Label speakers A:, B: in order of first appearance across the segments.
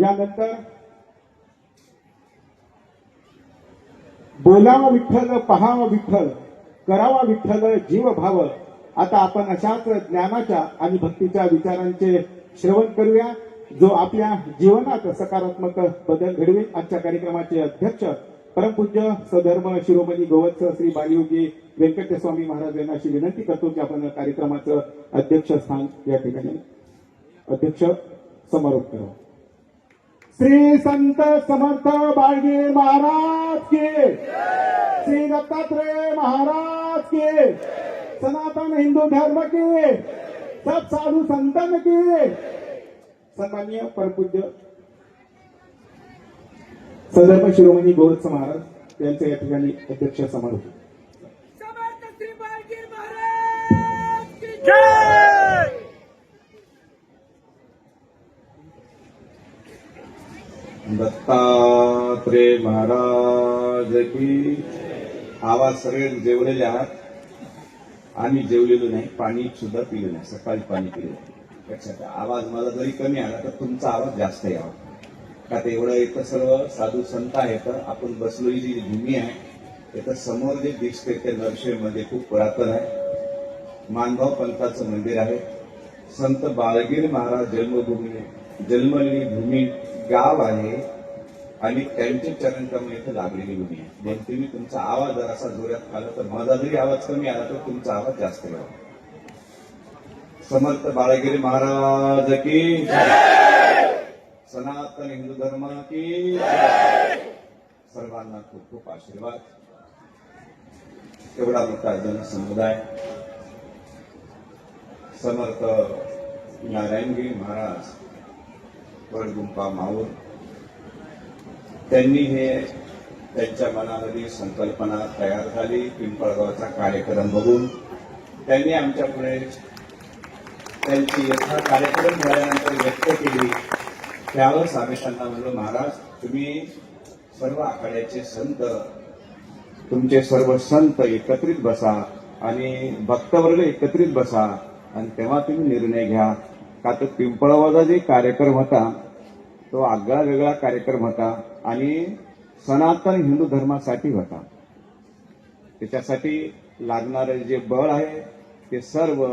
A: यानंतर बोलावा विठ्ठल पहावा विठ्ठल करावा विठ्ठल जीव भाव. आता आपण अशाच ज्ञानाच्या आणि भक्तीच्या विचारांचे श्रवण करूया. जो आपल्या जीवनात सकारात्मक बदल घडवेल आजच्या कार्यक्रमाचे अध्यक्ष परमपूज्य सधर्म शिरोमणी गोवत्स श्री बालयोगी व्यंकटेस्वामी महाराज यांना अशी विनंती करतो की आपण कार्यक्रमाचं अध्यक्ष स्थान या ठिकाणी अध्यक्ष समारोप करा श्री संत समर्थ बाळगे महाराज के. श्री दत्तात्रेय महाराज के. सनातन हिंदू धर्म के. सब साधु संतन के. सन्मान्य परपूज्य सदर्भ शिरोमणी गोरख महाराज यांचे या ठिकाणी अध्यक्ष समारोह
B: समर्थ श्री महाराज जय!
C: दत्तात्रे महाराज की आवाज सगळे जेवलेले आहात. आम्ही जेवलेलो नाही पाणी सुद्धा पिलं नाही सकाळी पाणी पिलं लक्षात आवाज मला जरी कमी आला तर तुमचा आवाज जास्त यावा. का ते एवढं इथं सर्व साधू संत आहेत आपण बसलेली जी भूमी आहे इथं समोर जे दिसते ते नरशेमध्ये खूप पुरातन आहे. मानभाव पंथाचं मंदिर आहे. संत बाळगीर महाराज जन्मभूमी जन्मलेली भूमी गाव आहे आणि त्यांचे चरणकमल इथे लागलेली भूमी आहे म्हणून तुम्ही तुमचा आवाज जर असा जोरात आला तर माझा जरी आवाज कमी आला तर तुमचा आवाज जास्त यावा समर्थ बाळगिरी महाराज की सनातन हिंदू धर्म की सर्वांना खूप खूप आशीर्वाद. एवढा मोठा जनसमुदाय. समर्थ नारायणगिरी महाराज. वडगुंपा माऊर त्यांनी हे त्यांच्या मनामध्ये संकल्पना तयार झाली. पिंपळगावचा कार्यक्रम बघून त्यांनी आमच्या पुढे त्यांची यथा कार्यक्रम झाल्यानंतर व्यक्त केली. त्यावर आम्ही त्यांना म्हणलो महाराज तुम्ही सर्व आखाड्याचे संत तुमचे सर्व संत एकत्रित बसा आणि भक्तवर्ग एकत्रित बसा आणि तेव्हा तुम्ही निर्णय घ्या. का तर पिंपळावाचा जे कार्यक्रम होता तो आगळा वेगळा कार्यक्रम होता आणि सनातन हिंदू धर्मासाठी होता. त्याच्यासाठी लागणारं जे बळ आहे ते सर्व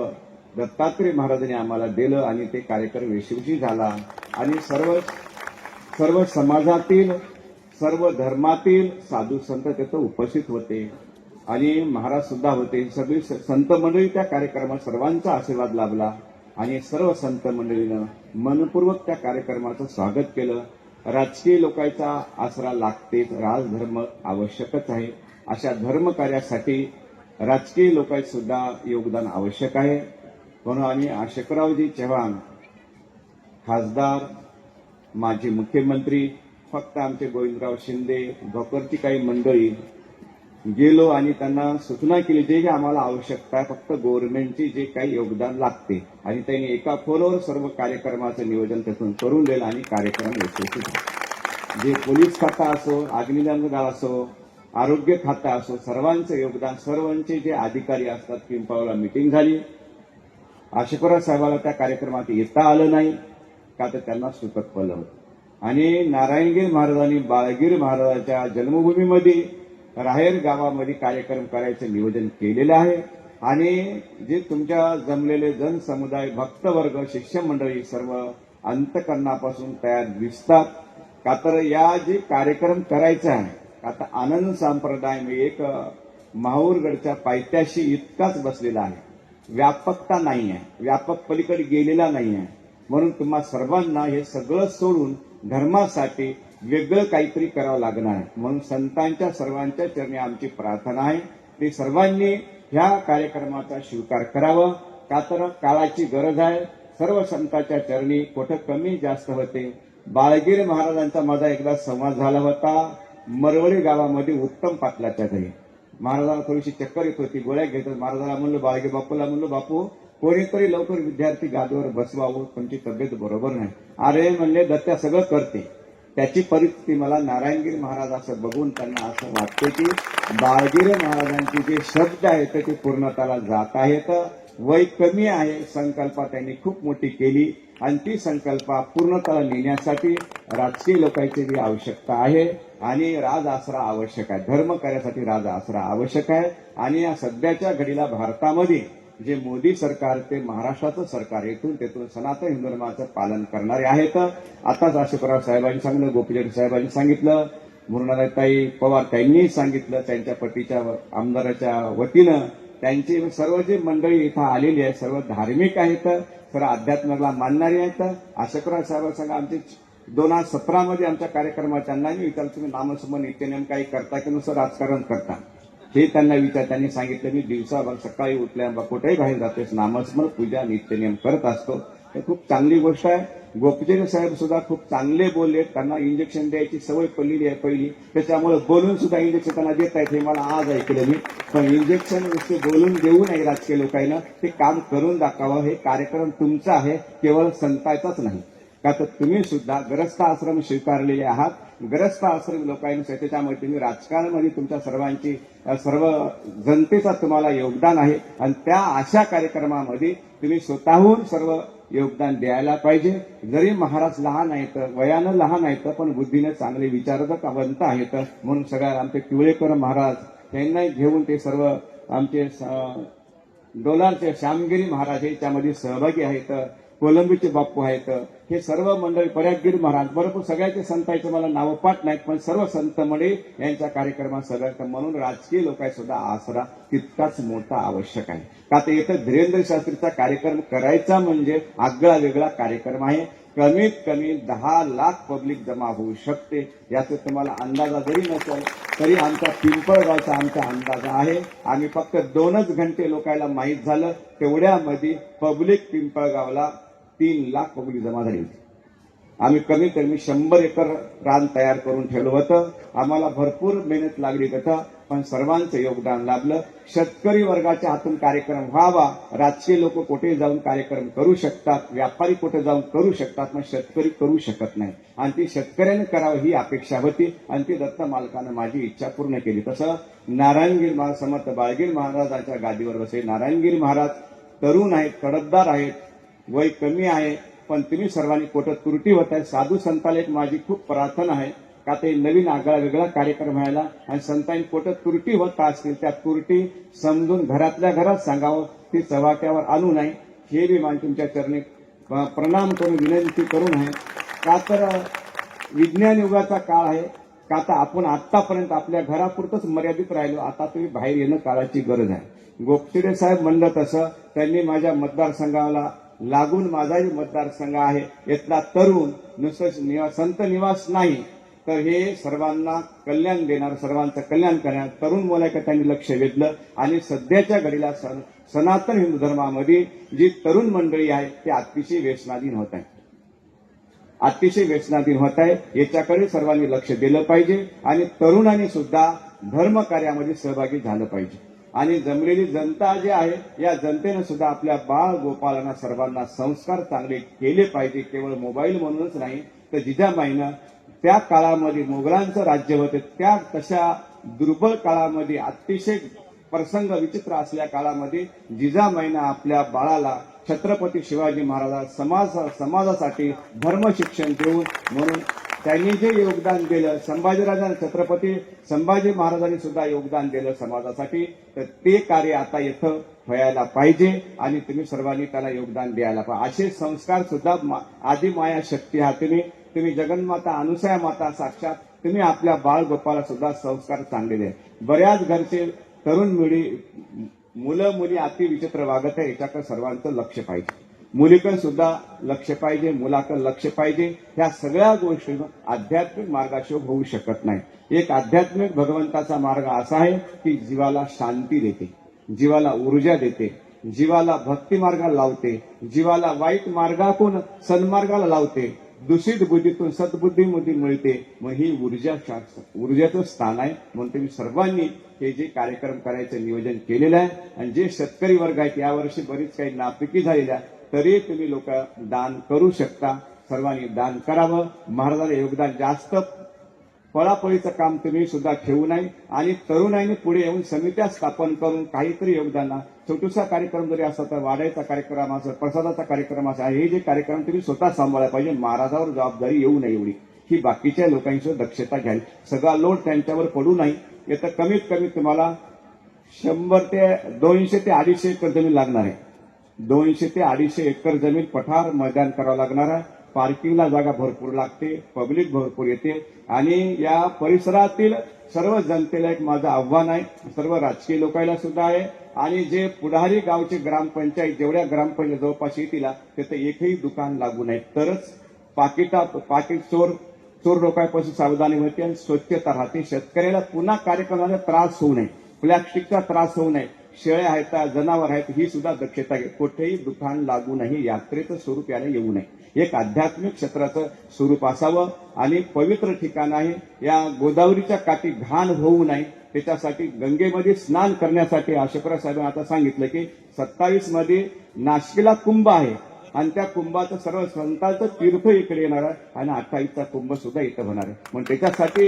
C: दत्तात्रय महाराजांनी आम्हाला दिलं आणि ते कार्यक्रम यशस्वी झाला. आणि सर्व सर्व समाजातील सर्व धर्मातील साधू संत तिथं उपस्थित होते. आणि महाराज सुद्धा होते. सगळी संत मंडळी त्या कार्यक्रमात सर्वांचा आशीर्वाद लाभला. आणि सर्व संत मंडळीनं मनपूर्वक त्या कार्यक्रमाचं स्वागत केलं. राजकीय लोकांचा आसरा लागतेच राजधर्म आवश्यकच आहे. अशा धर्मकार्यासाठी राजकीय लोकांचं सुद्धा योगदान आवश्यक आहे. म्हणून आम्ही आशेकरावजी चव्हाण खासदार माजी मुख्यमंत्री फक्त आमचे गोविंदराव शिंदे भोकरची काही मंडळी गेलो आणि त्यांना सूचना केली जे जे आम्हाला आवश्यकता आहे फक्त गव्हर्नमेंटचे जे काही योगदान लागते आणि त्यांनी एका फोनवर सर्व कार्यक्रमाचं नियोजन त्यातून करून दिलं आणि कार्यक्रम यशस्वी झाला. जे पोलीस खाता असो अग्निदान दल असो आरोग्य खाता असो सर्वांचं योगदान सर्वांचे जे अधिकारी असतात पिंपावला मिटिंग झाली. आशेकरा साहेबाला त्या कार्यक्रमात येता आलं नाही का तर त्यांना सुतक पडलं होतं. आणि नारायणगीर महाराजांनी बाळगीर महाराजाच्या जन्मभूमीमध्ये राहेर गावामध्ये कार्यक्रम करायचं नियोजन केलेलं आहे. आणि जे तुमच्या जमलेले जनसमुदाय भक्तवर्ग शिक्षण मंडळी सर्व अंतकरणापासून तयार दिसतात. का तर या जे कार्यक्रम करायचा आहे आता आनंद संप्रदाय मी एक माहूरगडच्या पायथ्याशी इतकाच बसलेला आहे. व्यापकता नाही आहे. व्यापक पलीकडे गेलेला नाही आहे. म्हणून तुम्हा सर्वांना हे सगळं सोडून धर्मासाठी वेगळं काहीतरी करावं लागणार. आहे म्हणून संतांच्या सर्वांच्या चरणी आमची प्रार्थना आहे. ते सर्वांनी ह्या कार्यक्रमाचा स्वीकार करावा. का तर काळाची गरज आहे. सर्व संतांच्या चरणी कुठं कमी जास्त होते. बाळगीर महाराजांचा माझा एकदा संवाद झाला होता. मरवळी गावामध्ये उत्तम पाटलाच्या घरी. महाराजाला थोडीशी चक्कर येत होती. गोळ्या घेत महाराजाला म्हणलं बाळगे बापूला म्हणलं बापू कोणीतरी लवकर विद्यार्थी गादीवर बसवावं. तुमची तब्येत बरोबर नाही. अरे म्हणले दत्त्या सगळं करते. त्याची परिस्थिती मला नारायणगिरी महाराज असं बघून त्यांना असं वाटते की बाळगिरी महाराजांचे जे शब्द आहेत ते पूर्णताला जात आहेत. वय कमी आहे संकल्पा त्यांनी खूप मोठी केली आणि ती संकल्पा पूर्णतः नेण्यासाठी राजकीय लोकांची जी आवश्यकता आहे आणि राज आसरा आवश्यक आहे. धर्म कार्यासाठी राज आसरा आवश्यक आहे आणि या सध्याच्या घडीला भारतामध्ये जे मोदी सरकार ते महाराष्ट्राचं सरकार येथून तेथून सनातन हिंदू धर्माचं पालन करणारे आहेत. आताच अशोकराव साहेबांनी सांगितलं गोपीचंद साहेबांनी सांगितलं मुरुणाताई पवार त्यांनी सांगितलं त्यांच्या पतीच्या आमदाराच्या वतीनं. त्यांची सर्व जी मंडळी इथं आलेली आहे सर्व धार्मिक आहेत सर्व अध्यात्माला मानणारी आहेत. अशोकराव साहेबां सांगा आमचे दोन हजार सतरामध्ये आमच्या कार्यक्रमात त्यांना मी विचारलं तुम्ही नामसमन नित्यनेम काही करता की नुसतं राजकारण करता? हे त्यांना विचार त्यांनी सांगितलं मी दिवसाभर सकाळी उठल्या कुठेही बाहेर जातोय नामस्मरण पूजा नित्यनियम करत असतो. हे खूप चांगली गोष्ट आहे. गोपीचंद साहेब सुद्धा खूप चांगले बोलले. त्यांना इंजेक्शन द्यायची सवय पडलेली आहे पहिली. त्याच्यामुळे बोलून सुद्धा इंजेक्शन त्यांना देत आहेत हे मला आज ऐकलं मी. पण इंजेक्शन नुसते बोलून देऊ नये राजकीय लोकांना. ते काम करून दाखवावं हे कार्यक्रम तुमचा आहे. केवळ संतायचाच नाही. का तर तुम्ही सुद्धा ग्रस्त आश्रम स्वीकारलेले आहात. ग्रस्त आश्रम लोकांनी त्यामुळे तुम्ही राजकारणामध्ये तुमच्या सर्वांची सर्व जनतेचा तुम्हाला योगदान आहे. आणि त्या अशा कार्यक्रमामध्ये तुम्ही स्वतःहून सर्व योगदान द्यायला पाहिजे. जरी महाराज लहान आहेत वयानं लहान आहेत पण बुद्धीनं चांगले विचारवंत आहेत. म्हणून सगळ्या आमचे किवळेकर महाराज यांना घेऊन ते सर्व आमचे स- डोलारचे श्यामगिरी महाराज हे त्यामध्ये सहभागी आहेत. कोलंबीचे बाप्पू आहेत. हे सर्व मंडळी पर्यागीर महाराज बरोबर सगळ्याचे संतांचे मला नावं पाठ नाहीत पण सर्व संत मंडळी यांच्या कार्यक्रमात सगळ्यात म्हणून राजकीय लोकांना सुद्धा आसरा तितकाच मोठा आवश्यक आहे. का तर इथं धीरेंद्र शास्त्रीचा कार्यक्रम करायचा म्हणजे आगळा वेगळा कार्यक्रम आहे. कमीत कमी दहा लाख पब्लिक जमा होऊ शकते. याचा तुम्हाला अंदाजा जरी नसेल तरी आमचा पिंपळगावचा आमचा अंदाज आहे. आम्ही फक्त दोनच घंटे लोकांना माहीत झालं तेवढ्यामध्ये पब्लिक पिंपळगावला तीन लाख पब्लिक जमा झाली होती. आम्ही कमीत कमी शंभर एकर रान तयार करून ठेवलं होतं. आम्हाला भरपूर मेहनत लागली होतं पण सर्वांचं योगदान लाभलं. शेतकरी वर्गाच्या हातून कार्यक्रम व्हावा राजकीय लोक कुठे जाऊन कार्यक्रम करू शकतात व्यापारी कुठे जाऊन करू शकतात पण शेतकरी करू शकत नाही. आणि ती शेतकऱ्याने करावं ही अपेक्षा होती आणि ती दत्त मालकानं माझी इच्छा पूर्ण केली. तसं नारायणगीर महाराज समर्थ बाळगीर महाराजांच्या गादीवर बसले. नारायणगिरी महाराज तरुण आहेत कडकदार आहेत. वय कमी आहे पण तुम्ही सर्वांनी कुठं त्रुटी होत आहे. साधू संताला एक माझी खूप प्रार्थना आहे. का ते नवीन आगळा वेगळा कार्यक्रम व्हायला आणि संतांनी कुठं त्रुटी होत असतील त्या त्रुटी समजून घरातल्या घरात सांगावं ती चव्हाट्यावर आणू नये. हे बी मान तुमच्या चरणी प्रणाम करून विनंती करून आहे. का तर विज्ञान युगाचा काळ आहे. का आता आपण आतापर्यंत आपल्या घरापुरतच मर्यादित राहिलो. आता तुम्ही बाहेर येणं काळाची गरज आहे. गोपचिडे साहेब म्हणलं तसं त्यांनी माझ्या मतदारसंघाला लागून माझाही मतदारसंघ आहे. इथला तरुण नुसतं निवास संत निवास नाही. तर हे सर्वांना कल्याण देणार सर्वांचं कल्याण करणार तरुण मुलाकडे त्यांनी लक्ष वेधलं आणि सध्याच्या घडीला सन- सनातन हिंदू धर्मामध्ये जी तरुण मंडळी आहे ते अतिशय व्यसनाधीन होत आहे. अतिशय व्यसनाधीन होत आहे. याच्याकडे सर्वांनी लक्ष दिलं पाहिजे आणि तरुणांनी सुद्धा धर्मकार्यामध्ये सहभागी झालं पाहिजे. आणि जमलेली जनता जी आहे या जनतेनं सुद्धा आपल्या बाळ गोपालांना सर्वांना संस्कार चांगले केले पाहिजे. केवळ मोबाईल म्हणूनच नाही तर जिजाबाईनं त्या काळामध्ये मोगलांचं राज्य होते त्या तशा दुर्बल काळामध्ये अतिशय प्रसंग विचित्र असल्या काळामध्ये जिजाबाईनं आपल्या बाळाला छत्रपती शिवाजी महाराज समाज समाजासाठी धर्मशिक्षण देऊन म्हणून त्यांनी जे योगदान दिलं संभाजीराजांनी छत्रपती संभाजी महाराजांनी सुद्धा योगदान दिलं समाजासाठी तर ते कार्य आता इथं व्हायला पाहिजे आणि तुम्ही सर्वांनी त्याला योगदान द्यायला पाहिजे. असे संस्कार सुद्धा आधी आदिमाया शक्ती हा तुम्ही तुम्ही जगन्माता अनुसया माता साक्षात तुम्ही आपल्या बाळ गोपाला सुद्धा संस्कार चांगले बऱ्याच घरचे तरुण मुली मुलं मुली अति विचित्र वागत आहे याच्याकडे सर्वांचं लक्ष पाहिजे. मुलीकडे सुद्धा लक्ष पाहिजे मुलाकडे लक्ष पाहिजे. ह्या सगळ्या गोष्टी आध्यात्मिक मार्गाशिवाय होऊ शकत नाही. एक आध्यात्मिक भगवंताचा मार्ग असा आहे की जीवाला शांती देते जीवाला ऊर्जा देते जीवाला भक्ती मार्गाला लावते जीवाला वाईट मार्गातून सन्मार्गाला लावते दूषित बुद्धीतून सद्बुद्धीमध्ये मिळते. मग ही ऊर्जा ऊर्जाचं स्थान आहे. म्हणून तुम्ही सर्वांनी हे जे कार्यक्रम करायचं नियोजन केलेलं आहे. आणि जे शेतकरी वर्ग आहेत यावर्षी बरीच काही नापिकी झालेल्या तरी तुम्ही लोक दान करू शकता. सर्वांनी दान करावं. महाराजांना योगदान जास्त. पळापळीचं काम तुम्ही सुद्धा ठेवू नये. आणि तरुणाईने पुढे येऊन समित्या स्थापन करून काहीतरी योगदान छोटूसा कार्यक्रम जरी असला तर वाड्याचा कार्यक्रम असेल प्रसादाचा कार्यक्रम असेल हे जे कार्यक्रम तुम्ही स्वतः सांभाळायला पाहिजे. महाराजावर जबाबदारी येऊ नये एवढी. ही बाकीच्या लोकांची दक्षता घ्यावी सगळा लोड त्यांच्यावर पडू नाही येतं कमीत कमी तुम्हाला शंभर ते दोनशे ते अडीचशे तुम्ही लागणार आहे. दोनशे ते अडीचशे एकर जमीन पठार मैदान करावं लागणार आहे. पार्किंगला जागा भरपूर लागते पब्लिक भरपूर येते आणि या परिसरातील सर्व जनतेला एक माझं आव्हान आहे. सर्व राजकीय लोकांना सुद्धा आहे. आणि जे पुढारी गावचे ग्रामपंचायत जेवढ्या ग्रामपंचायत जवळपास येतील तिथे एकही दुकान लागू नये. तरच पाकिटा पाकिट चोर चोर लोकांपासून सावधानी होते आणि स्वच्छता राहते. शेतकऱ्याला पुन्हा कार्यक्रमाचा त्रास होऊ नये. प्लॅस्टिकचा त्रास होऊ नये. शेळ्या आहेत जनावर आहेत ही सुद्धा दक्षता घे. कुठेही दुकान लागू नये यात्रेचं स्वरूप याला येऊ नये. एक आध्यात्मिक क्षेत्राचं स्वरूप असावं आणि पवित्र ठिकाण आहे या गोदावरीच्या काठी घाण होऊ नये. त्याच्यासाठी गंगेमध्ये स्नान करण्यासाठी अशोकराव साहेबांनी आता सांगितलं की सत्तावीसमध्ये नाशिकला कुंभ आहे आणि त्या कुंभाचं सर्व संतांचं तीर्थ इकडे येणार आहे आणि अठ्ठावीसचा कुंभ सुद्धा इथं होणार आहे. म्हणून त्याच्यासाठी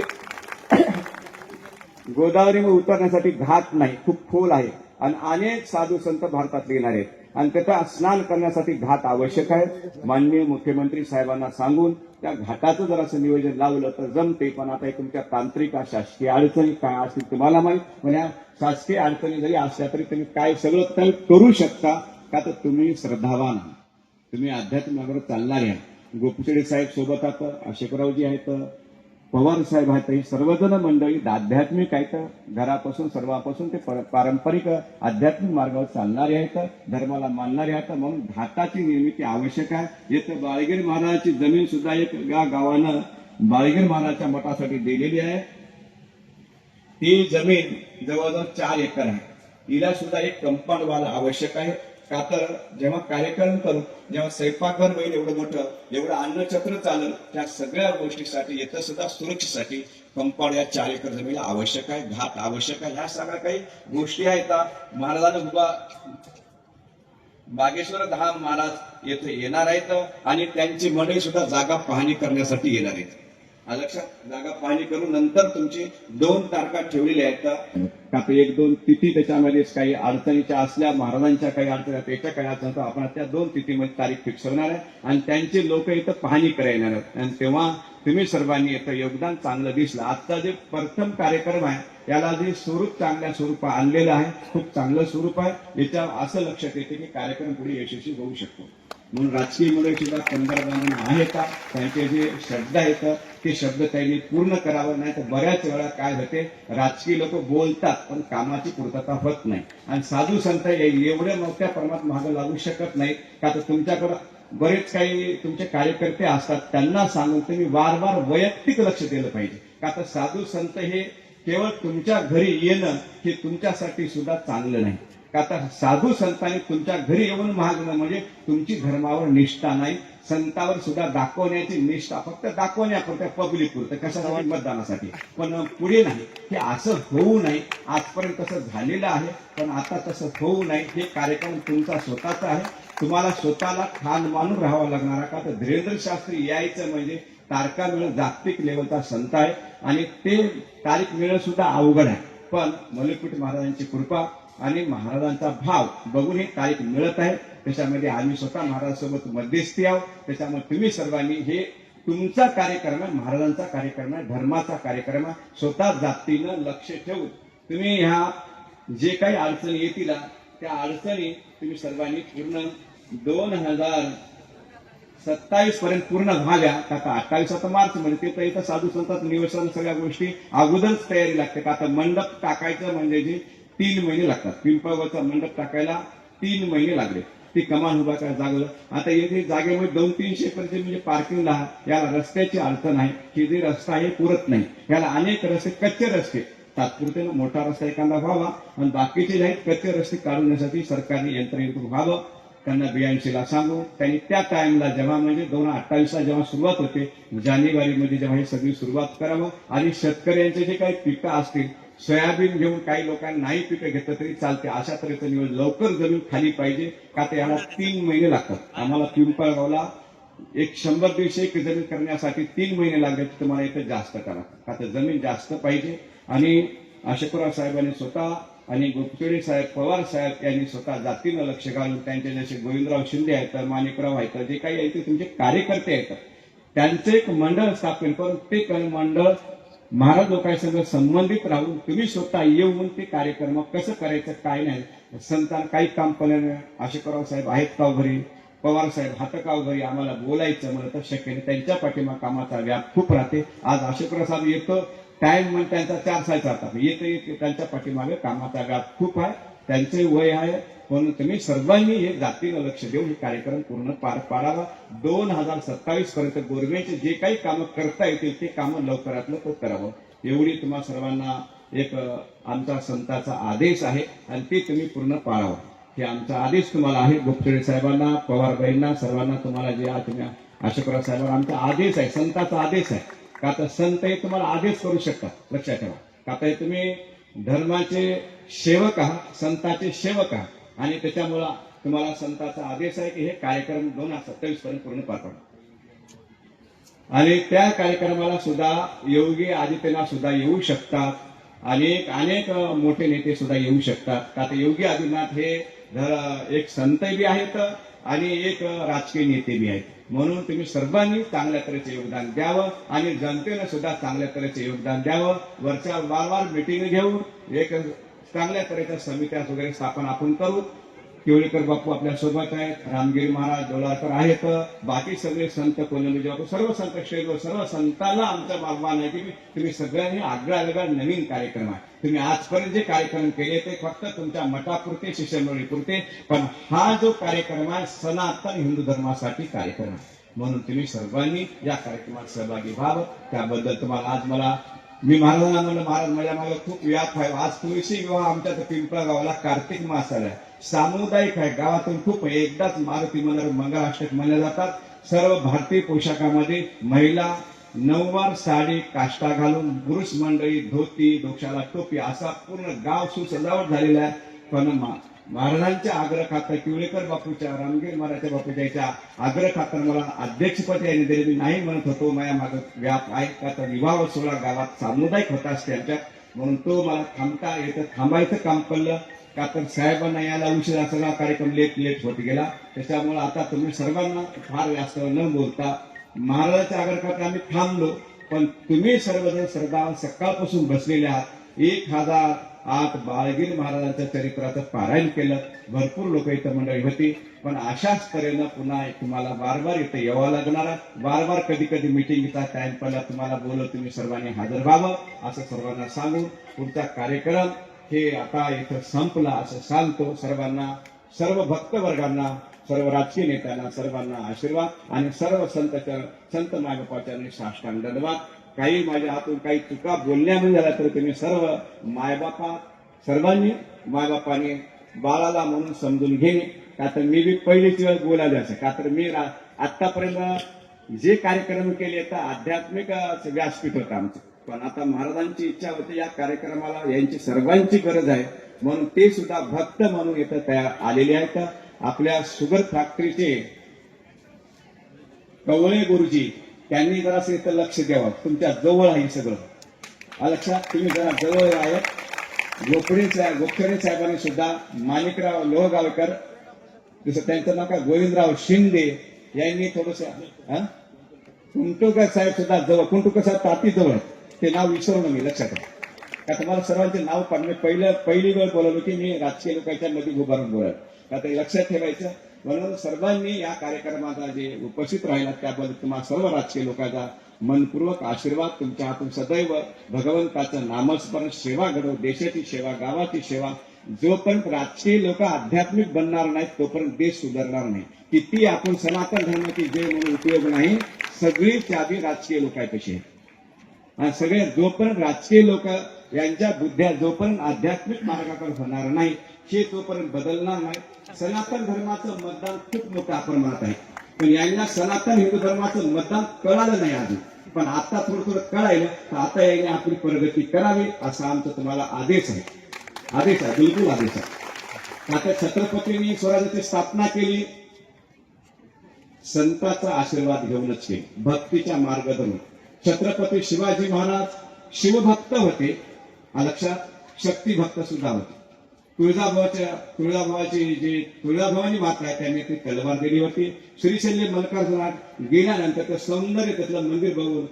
C: गोदावरीमध्ये उतरण्यासाठी घाट नाही खूप खोल आहे. आणि अनेक साधू संत भारतात येणार आहेत. आणि त्याचा स्नान करण्यासाठी घाट आवश्यक आहे. माननीय मुख्यमंत्री साहेबांना सांगून त्या घाटाचं जर असं नियोजन लावलं तर जमते. पण आता हे तुमच्या तांत्रिक शासकीय अडचणी काय असतील तुम्हाला माहीत? पण या शासकीय अडचणी जरी असल्या तरी तुम्ही काय सगळं काही करू शकता? का तर तुम्ही श्रद्धावान आहात. तुम्ही अध्यात्मावर चालणार आहे गोपचडे साहेब सोबत आता अशोकरावजी आहेत. पवार साहेब आहेत ही सर्वजण मंडळी आध्यात्मिक आहेत घरापासून सर्वापासून ते पारंपरिक आध्यात्मिक मार्गावर चालणारे आहेत धर्माला मानणारे आहेत म्हणून घाटाची निर्मिती आवश्यक आहे. येथे बाळगीर महाराजाची जमीन सुद्धा एक या गावानं बाळगीर महाराजाच्या मठासाठी दिलेली आहे. ती जमीन जवळजवळ चार एकर आहे. तिला सुद्धा एक कंपाऊंड वाला आवश्यक आहे. का तर जेव्हा कार्यक्रम करू जेव्हा स्वयंपाकघर होईल एवढं मोठं एवढं अन्नचक्र चालल त्या सगळ्या गोष्टीसाठी येतं सुद्धा सुरक्षेसाठी कंपाऊंड या चार एकर जमिनीला आवश्यक आहे घाट आवश्यक आहे. ह्या सगळ्या काही गोष्टी आहेत महाराजांना उभा बागेश्वर धाम महाराज येथे येणार आहेत आणि त्यांची मंडळी सुद्धा जागा पाहणी करण्यासाठी येणार आहेत. लक्षात जागा पाहणी करून नंतर तुमची दोन तारखा ठेवलेल्या आहेत का? तर एक दोन तिथी त्याच्यामध्ये काही अडचणीच्या असल्या महाराजांच्या काही अडचणी त्याच्या काही अडचणी तर आपण त्या दोन तिथीमध्ये तारीख फिक्स होणार आहे. आणि त्यांचे लोक इथं पाहणी करायला येणार आहेत. आणि तेव्हा तुम्ही सर्वांनी इथं योगदान चांगलं दिसलं. आजचा जे प्रथम कार्यक्रम आहे याला जे स्वरूप चांगल्या स्वरूपात आणलेलं आहे खूप चांगलं स्वरूप आहे. याच्या असं लक्षात येते की कार्यक्रम पुढे यशस्वी होऊ शकतो. म्हणून राजकीय मुळे सुद्धा पंतप्रधान आहे का? त्यांचे जे शब्द आहेत ते शब्द त्यांनी पूर्ण करावं नाही तर बऱ्याच वेळा काय होते? राजकीय लोक बोलतात पण कामाची पूर्तता होत नाही. आणि साधू संत हे एवढ्या मोठ्या प्रमाणात मागं लागू शकत नाही का? तर तुमच्याकडं बरेच काही तुमचे कार्यकर्ते असतात त्यांना सांगून तुम्ही वार वार वैयक्तिक लक्ष दिलं पाहिजे. का? तर साधू संत हे केवळ तुमच्या घरी येणं हे तुमच्यासाठी सुद्धा चांगलं नाही. का तर साधू संतांनी तुमच्या घरी येऊन मागणं म्हणजे तुमची धर्मावर निष्ठा नाही संतावर सुद्धा दाखवण्याची निष्ठा फक्त दाखवण्यापुरत्या पब्लिक पुरतं कशासाठी? मतदानासाठी. पण पुढे नाही. हे असं होऊ नये. आजपर्यंत तसं झालेलं आहे पण आता तसं होऊ नये. हे कार्यक्रम तुमचा स्वतःचा आहे. तुम्हाला स्वतःला खान मानून राहावं लागणार का तर धीरेंद्र शास्त्री यायचं म्हणजे तारका मिळत जागतिक लेवलचा संत आहे. आणि ते तारीख मिळणं सुद्धा अवघड आहे. पण मल्लपीठ महाराजांची कृपा आणि महाराजांचा भाव बघून हे तारीख मिळत आहे. त्याच्यामध्ये आम्ही स्वतः महाराजांसोबत मध्यस्थी आहोत. त्याच्यामुळे तुम्ही सर्वांनी हे तुमचा कार्यक्रम आहे महाराजांचा कार्यक्रम आहे धर्माचा कार्यक्रम आहे. स्वतः जातीनं लक्ष ठेवून तुम्ही ह्या जे काही अडचणी येतील त्या अडचणी तुम्ही सर्वांनी पूर्ण दोन हजार सत्तावीस पर्यंत पूर्ण व्हाव्या का आता अठ्ठावीस आता मार्च म्हणजे ते तर इथं साधू संतात निवसन सगळ्या गोष्टी अगोदरच तयारी लागते. का आता मंडप टाकायचं म्हणजे जे तीन महिने लागतात. पिंपळगावचा मंडप टाकायला तीन महिने लागले. ती कमान उभा काय आता येथे जागेमध्ये दोन तीनशे पर्यंत म्हणजे पार्किंगला याला रस्त्याची अडचण आहे. की जे रस्ता आहे पुरत नाही. याला अनेक रस्ते कच्चे रस्ते. तात्पुरते मोठा रस्ता एखादा व्हावा आणि बाकीचे जे आहेत कच्चे रस्ते काढण्यासाठी सरकारने यंत्रणेतून व्हावं. त्यांना बियाणशीला सांगू. त्यांनी त्या टाइमला जेव्हा म्हणजे दोन हजार अठ्ठावीसला जेव्हा सुरुवात होते जानेवारीमध्ये जेव्हा ही सगळी सुरुवात करावं. आणि शेतकऱ्यांचे जे काही पिकं असतील सोयाबीन घेऊन काही लोकांना नाही पिकं घेतलं तरी चालते. अशा तऱ्हेचं निवड लवकर जमीन खाली पाहिजे का ते याला तीन महिने लागतात. आम्हाला पिंपळगावला एक शंभर दीडशे एक जमीन करण्यासाठी तीन महिने लागले तुम्हाला इथं जास्त करा. का तर जमीन जास्त पाहिजे. आणि अशोकराव साहेबांनी स्वतः आणि गुप्तुडे साहेब पवार साहेब यांनी स्वतः जातीनं लक्ष घालून त्यांचे जसे गोविंदराव शिंदे आहेत माणिकराव आहेत जे काही आहेत ते तुमचे कार्यकर्ते आहेत. त्यांचे एक मंडळ स्थापन करून ते मंडळ महाराज लोकांसंग संबंधित राहून तुम्ही स्वतः येऊन ते कार्यक्रम कसं करायचं काय नाही संतान काही काम पडल्याने आशेकराव साहेब आहेत का घरी पवार साहेब हातकाव घरी आम्हाला बोलायचं म्हणलं तर शक्य नाही. त्यांच्या पाठीमा कामाचा व्याप खूप राहते. आज आशेकराव साहेब येतो. टाइम म्हणजे त्यांचा चार सायचा आता येतं येते. त्यांच्या पाठीमागे कामाचा व्याप खूप आहे. त्यांचे वय आहे. पण तुम्ही सर्वांनी हे जातीनं लक्ष देऊन हे कार्यक्रम पूर्ण पार पाडावा. दोन हजार सत्तावीस पर्यंत गोरमेचे जे काही कामं करता येतील ते कामं लवकरात लवकर करावं. एवढी तुम्हा सर्वांना एक आमचा संताचा आदेश आहे आणि ते तुम्ही पूर्ण पाळावं. हे आमचा आदेश तुम्हाला आहे. गुप्तडे साहेबांना पवारबाईंना सर्वांना तुम्हाला जे तुम्ही अशोकराव साहेबांना आमचा आदेश आहे. संताचा आदेश आहे. का तर संत हे तुम्हाला आदेश करू शकतात. लक्षात ठेवा. का तर हे तुम्ही धर्माचे सेवक आहात संताचे सेवक आहात. आणि त्याच्यामुळं तुम्हाला संताचा आदेश आहे की हे कार्यक्रम दोन हजार सत्तावीस पर्यंत पूर्ण पार पाडा आणि त्या कार्यक्रमाला सुद्धा योगी आदित्यनाथ सुद्धा येऊ शकतात. अनेक अनेक मोठे नेते सुद्धा येऊ शकतात. का तर योगी आदित्यनाथ हे एक संत बी आहेत आणि एक राजकीय नेते बी आहेत. म्हणून तुम्ही सर्वांनी चांगल्या तऱ्हेचे योगदान द्यावं आणि जनतेनं सुद्धा चांगल्या तऱ्हेचे योगदान द्यावं. वरच्या वारंवार मिटिंग घेऊन एक चांगल्या तऱ्हेच्या समित्या वगैरे स्थापन आपण करू. केवळीकर बापू आपल्यासोबत आहेत. रामगिरी महाराज डोळाकर आहेत. बाकी सगळे संत कोलंबी बापू सर्व संत क्षेत्र सर्व संतांना आमचं आव्हान आहे की तुम्ही सगळ्यांनी आगळा वेगळा नवीन कार्यक्रम आहे. तुम्ही आजपर्यंत जे कार्यक्रम केले ते फक्त तुमच्या मठापुरते शिष्यमंडळीपुरते पण हा जो कार्यक्रम आहे सनातन हिंदू धर्मासाठी कार्यक्रम आहे. म्हणून तुम्ही सर्वांनी या कार्यक्रमात सहभागी व्हावं. त्याबद्दल तुम्हाला आज मला मी महाराजांना म्हणलं महाराज माझ्या मागे खूप व्याप आहे. आज तुळशी विवाह आमच्या तर पिंपळा गावाला कार्तिक मास आलाय सामुदायिक आहे. गावातून खूप एकदाच मारुती मंदिर मंगळाष्टक म्हणले जातात. सर्व भारतीय पोशाखामध्ये महिला नऊवार साडी काष्टा घालून पुरुष मंडळी धोती डोक्याला टोपी असा पूर्ण गाव सुसजावट झालेला आहे. पण महाराजांच्या आग्रह खातं किवळेकर बापूच्या रामगीर महाराजच्या बापूच्या याच्या आग्रह खातर मला अध्यक्षपद यांनी दिले. मी नाही म्हणत होतो माझ्या मागं व्याप आहे. का तर विवाह सोहळा गावात सामुदायिक होता त्यांच्यात म्हणून तो मला थांबता येतं थांबायचं काम पडलं. का तर साहेबांना यायला उशिरा सगळा कार्यक्रम लेट लेट होत गेला. त्याच्यामुळे आता तुम्ही सर्वांना फार जास्त न बोलता महाराजाच्या आग्रहात आम्ही थांबलो. पण तुम्ही सर्वजण सरदार सकाळपासून बसलेले आहात. एक हजार आज बाळगीर महाराजांचं चरित्राचं पारायण केलं. भरपूर लोक इथं मंडळी होती. पण अशाच तऱ्हेनं पुन्हा तुम्हाला बार बार इथं यावं लागणार बार बार कधी कधी मिटिंगचा टाइम पडला तुम्हाला बोलव तुम्ही सर्वांनी हजर व्हावं असं सर्वांना सांगू पुढचा कार्यक्रम हे आता इथं संपला असं सांगतो सर्वांना सर्व भक्त वर्गांना सर्व राजकीय नेत्यांना सर्वांना आशीर्वाद आणि सर्व संत संत मायबापाच्या साष्टांग धन्यवाद. काही माझ्या हातून काही चुका बोलण्यामध्ये झाल्या तर तुम्ही सर्व मायबापा सर्वांनी मायबापाने बाळाला म्हणून समजून घेणे का तर मी बी पहिलीच वेळ बोलायला असं का तर मी रा- जे कार्यक्रम केले तर आध्यात्मिक व्यासपीठ होतं आमचं. पण आता महाराजांची इच्छा होती या कार्यक्रमाला यांची सर्वांची गरज आहे. म्हणून ते सुद्धा भक्त म्हणून इथं तयार आलेले आहेत. आपल्या शुगर फॅक्टरीचे कवळे गुरुजी त्यांनी जरासं इथं लक्ष द्यावं. तुमच्या जवळ आहे सगळं. लक्षात तुम्ही जरा जवळ आहे गोखडे साहेब गोखरे साहेबांनी सुद्धा माणिकराव लोहगावकर जसं त्यांचं नाव काय? गोविंदराव शिंदे यांनी थोडस कुंटुकर साहेब सुद्धा जवळ. कुंटुकर साहेब ताती जवळ ते नाव विसरू मी लक्षात ठेवा. का तुम्हाला सर्वांचे नाव पण पहिलं पहिली वेळ बोलवलो की मी राजकीय लोकांच्या मध्ये उभारून बोलत. का ते लक्षात ठेवायचं. म्हणून सर्वांनी या कार्यक्रमाला जे उपस्थित राहिला त्याबद्दल तुम्हाला सर्व राजकीय लोकांचा मनपूर्वक आशीर्वाद तुमच्या हातून सदैव भगवंताचं नामस्मरण सेवा घडव देशाची सेवा गावाची सेवा. जोपर्यंत राजकीय लोक आध्यात्मिक बनणार नाहीत तोपर्यंत देश सुधारणार नाही. किती आपण सनातन धर्माची जय म्हणून उपयोग नाही सगळी चाबी राजकीय लोक आहे. आणि सगळे जोपर्यंत राजकीय लोक यांच्या बुद्ध्या जोपर्यंत आध्यात्मिक मार्गाकडे होणार नाही हे तोपर्यंत बदलणार नाही. सनातन धर्माचं मतदान खूप मोठ्या प्रमाणात आहे. पण यांना सनातन हिंदू धर्माचं मतदान कळालं नाही आधी. पण आता थोडं थोडं कळायलं तर आता यांनी आपली प्रगती करावी असा आमचा तुम्हाला आदेश आहे. आदेश आहे बिलकुल आदेश आहे. आता छत्रपतींनी स्वराज्याची स्थापना केली. संतांचा आशीर्वाद घेऊनच केली. भक्तीच्या मार्ग छत्रपती शिवाजी महाराज शिवभक्त होते. आ लक्षात? शक्तिभक्त सुद्धा होते. तुळजाभवाच्या तुळजाभवाची जी तुळजाभवानी माता आहे त्यांनी ती तलवार दिली होती. श्रीशल्य मल्लिकार्जुनात गेल्यानंतर ते सौंदर्य त्यातलं मंदिर बघून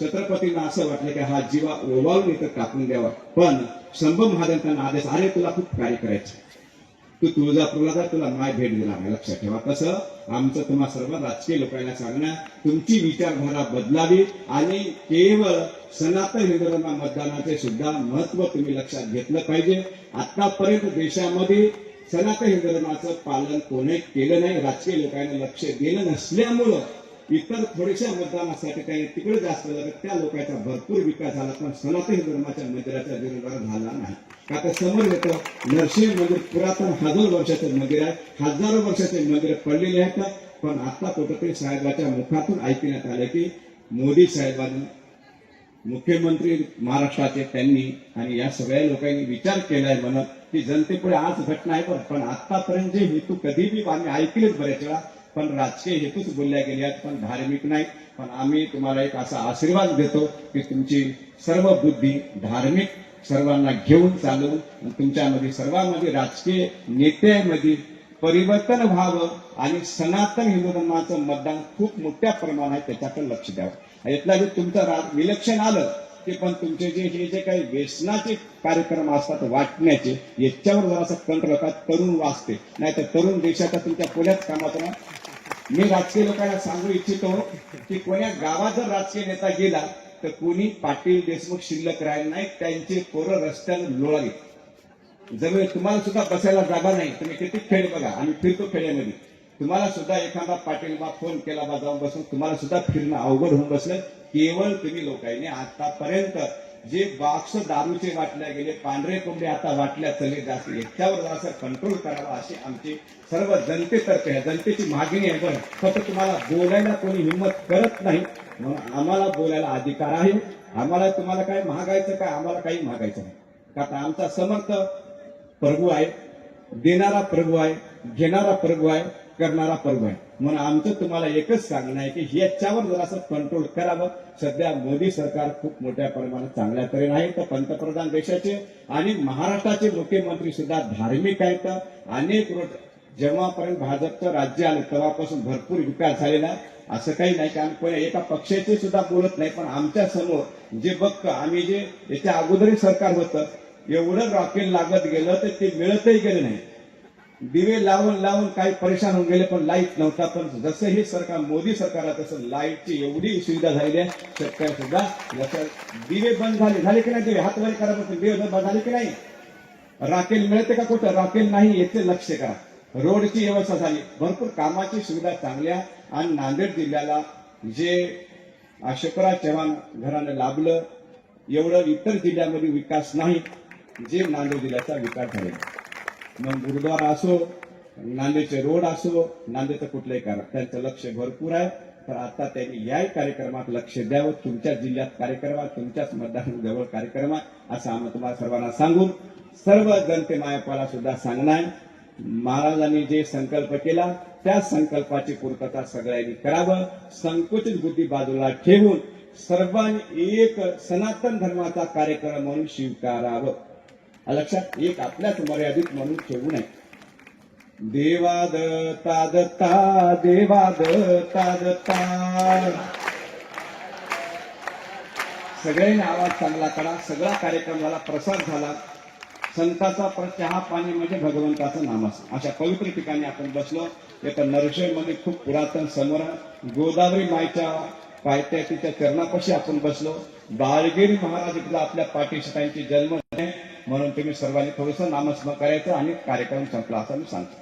C: छत्रपतींना असं वाटलं की हा जीवा ओवाळून इथं कापून द्यावा. पण संभव महाराज त्यांना आदेश अरे तुला खूप कार्य करायचं तू तुळजापूरला जा तुला माय भेट दिला लक्षात ठेवा. कसं? आमचं तुम्हा सर्व राजकीय लोकांना सांगणं तुमची विचारधारा बदलावी आणि केवळ सनातन हिंदूंना मतदानाचे सुद्धा महत्त्व तुम्ही लक्षात घेतलं पाहिजे. आतापर्यंत देशामध्ये सनातन हिंदूंचं पालन कोणी केलं नाही राजकीय लोकांना लक्ष दिलं नसल्यामुळं इतर थोड्याशा मतदानासाठी काही तिकडे जास्त झालं त्या लोकांचा भरपूर विकास झाला पण सनातन धर्माच्या मंदिराचा विरोधात झाला नाही. आता समोर येतं नरसिंह मंदिर पुरातन हजार वर्षाचं मंदिर आहे हजारो वर्षाचे मंदिर पडलेले आहेत. पण आता कुठेतरी साहेबाच्या मुखातून ऐकण्यात आलं की मोदी साहेबांनी मुख्यमंत्री महाराष्ट्राचे त्यांनी आणि या सगळ्या लोकांनी विचार केलाय म्हणत की जनतेपुढे आज घटना आहे. पण आतापर्यंत जे हेतू कधी बी आम्ही ऐकलेच बऱ्याच वेळा पण राजकीय हेतूच बोलल्या गेले पण धार्मिक नाही. पण आम्ही तुम्हाला एक असा आशीर्वाद देतो की तुमची सर्व बुद्धी धार्मिक सर्वांना घेऊन चालवून तुमच्यामध्ये सर्वांमध्ये राजकीय नेत्यामध्ये परिवर्तन व्हावं आणि सनातन हिंदू धर्माचं मतदान खूप मोठ्या प्रमाणात त्याच्याकडे लक्ष द्यावं. यातला जे तुमचं विलक्षण आलं ते पण तुमचे जे हे जे काही व्यसनाचे कार्यक्रम असतात वाटण्याचे याच्यावर जरासा कंट्रोल का तरुण वाचते. नाही तर तरुण देशाच्या तुमच्या पुण्यात कामात मी राजकीय लोकांना सांगू इच्छितो की कोण्या गावात जर राजकीय नेता गेला तर कोणी पाटील देशमुख शिल्लक राहिले नाही त्यांचे पोरं रस्त्यानं लोळाले जमीन तुम्हाला सुद्धा बसायला जागा नाही. तुम्ही किती खेळ बघा. आम्ही फिरतो खेड्यामध्ये. तुम्हाला सुद्धा एखादा पाटील बा फोन केला बा जाऊन बसून तुम्हाला सुद्धा फिरणं अवघड होऊन बसलं. केवळ तुम्ही लोकांनी आतापर्यंत जे बॉक्स दारूचे वाटले गेले पांढरे कोंबडे आता वाटल्या चले जास्त याच्यावर असं कंट्रोल करावा अशी आमची सर्व जनतेतर्फे आहे जनतेची मागणी आहे. बरं फक्त तुम्हाला बोलायला कोणी हिंमत करत नाही. म्हणून आम्हाला बोलायला अधिकार आहे. आम्हाला तुम्हाला काय महागायचं काय? आम्हाला काही महागायचं नाही. का आमचा समर्थ प्रभू आहे. देणारा प्रभू आहे. घेणारा प्रभू आहे. करणारा प्रभू आहे. म्हणून आमचं तुम्हाला एकच सांगणं आहे की याच्यावर जरासं कंट्रोल करावं. सध्या मोदी सरकार खूप मोठ्या प्रमाणात चांगल्या तऱ्हेने आहे. तर पंतप्रधान देशाचे आणि महाराष्ट्राचे मुख्यमंत्री सुद्धा धार्मिक आहेत. अनेक रोड जेव्हापर्यंत भाजपचं राज्य आलं तेव्हापासून भरपूर विकास झालेला आहे. असं काही नाही कारण कोणी एका पक्षाचे सुद्धा बोलत नाही. पण आमच्यासमोर जे बघतं आम्ही जे याच्या अगोदरही सरकार होतं एवढं रॉकेल लागत गेलं तर ते मिळतही गेलं नाही. दिवे लावून लावून काही परेशान होऊन गेले पण लाइट नव्हता. पण जसं हे सरकार मोदी सरकार आहे तसं लाईटची एवढी सुविधा झालेली आहे. शेतकऱ्या सुद्धा जसं दिवे बंद झाले. झाले की नाही दिवे? हात वर करा दिवे बंद झाले की नाही? राखेल मिळते का कुठं? राखेल नाही येते लक्ष करा. रोडची व्यवस्था झाली. भरपूर कामाची सुविधा चांगल्या आणि नांदेड जिल्ह्याला जे अशोकराव चव्हाण घरानं लाभलं एवढं इतर जिल्ह्यामध्ये विकास नाही जे नांदेड जिल्ह्याचा विकास झालेला मग गुरुद्वारा असो नांदेडचे रोड असो नांदेडचं कुठलंही कारण त्यांचं लक्ष भरपूर आहे. तर आता त्यांनी याही कार्यक्रमात लक्ष द्यावं. तुमच्या जिल्ह्यात कार्यक्रमात तुमच्याच मतदारजवळ कार्यक्रमात असं आम्ही तुम्हाला सर्वांना सांगून सर्व जनते मायापाला सुद्धा सांगणार महाराजांनी जे संकल्प केला त्या संकल्पाची पूर्तता सगळ्यांनी करावं. संकुचित बुद्धी बाजूला ठेवून सर्वांनी एक सनातन धर्माचा कार्यक्रम म्हणून स्वीकारावं. लक्षात एक आपल्याच मर्यादित म्हणून ठेवू नये. देवा तादत्ता देवाद देवा सगळ्यांनी आवाज चांगला करा सगळा कार्यक्रम झाला प्रसाद झाला. संताचा चहा पाणी म्हणजे भगवंताचं नामस अशा पवित्र ठिकाणी आपण बसलो एका नरसोईमध्ये खूप पुरातन समोर गोदावरी मायच्या पायथ्याच्या चरणापाशी आपण बसलो. बाळगिरी महाराज इथला आपल्या पाठीशी त्यांची जन्म म्हणून तुम्ही सर्वांनी थोडंसं नामस्मरण करायचं आणि कार्यक्रम संपला असं मी सांगतो.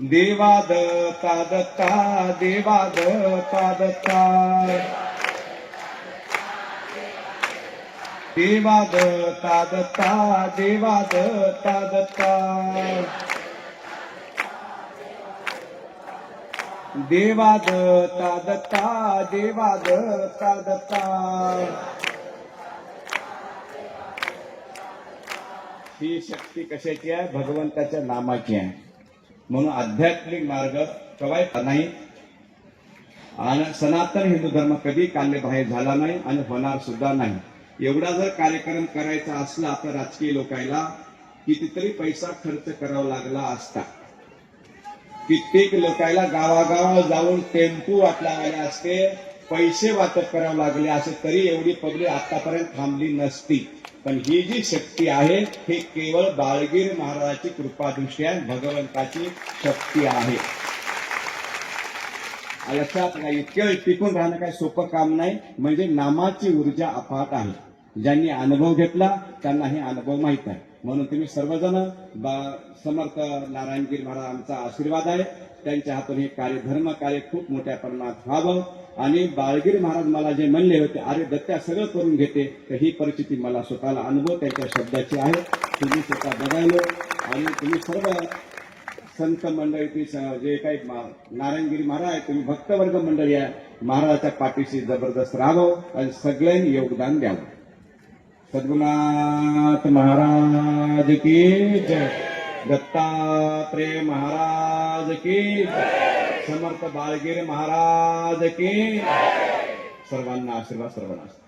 C: देवा दत्ता दत्ता देवा दत्ता दत्ता. देवा दत्ता दत्ता देवा दत्ता दत्ता. देवा दत्ता दत्ता देवा दत्ता दत्ता. ही शक्ती कशाची आहे? भगवंताच्या नामाची आहे. म्हणून आध्यात्मिक मार्ग कवायत नाही. आणि सनातन हिंदू धर्म कधी काल्यबाहेर झाला नाही आणि होणार सुद्धा नाही. एवढा जर कार्यक्रम करायचा असला तर राजकीय लोकायला कितीतरी पैसा खर्च करावा लागला असता. कित्येक लोकायला गावागाव जाऊन टेम्पू वाटलावाले असते पैसे वाटप करावे लागले असे तरी एवढी पब्लिक आतापर्यंत थांबली नसती. पण ही जी शक्ती आहे हे केवळ बाळगीर महाराजाची कृपादृष्टी आहे भगवंताची शक्ती आहे. लक्षात नाही इतकं टिकून राहणं काही सोपं काम नाही म्हणजे नामाची ऊर्जा अफाट आहे. ज्यांनी अनुभव घेतला त्यांना हे अनुभव माहीत आहे. म्हणून तुम्ही सर्वजण बा- समर्थ नारायणगिरी महाराजांचा आशीर्वाद आहे. त्यांच्या हातून हे कार्य धर्म कार्य खूप मोठ्या प्रमाणात व्हावं. आणि बाळगिरी महाराज मला जे म्हणले होते अरे दत्त्या सगळं करून घेते. तर ही परिस्थिती मला स्वतःला अनुभव त्यांच्या शब्दाची आहे. तुम्ही स्वतः बघायलो आणि तुम्ही सर्व संत मंडळीची स- जे काही नारायणगिरी महाराज आहे तुम्ही भक्तवर्ग मंडळी आहे महाराजाच्या पाठीशी जबरदस्त राहावं आणि सगळ्यांनी योगदान द्यावं. सद्गुणाथ महाराज की जय. दत्तात्रेय महाराज की समर्थ बाळगिरी महाराज की सर्वांना आशीर्वाद सर्वांना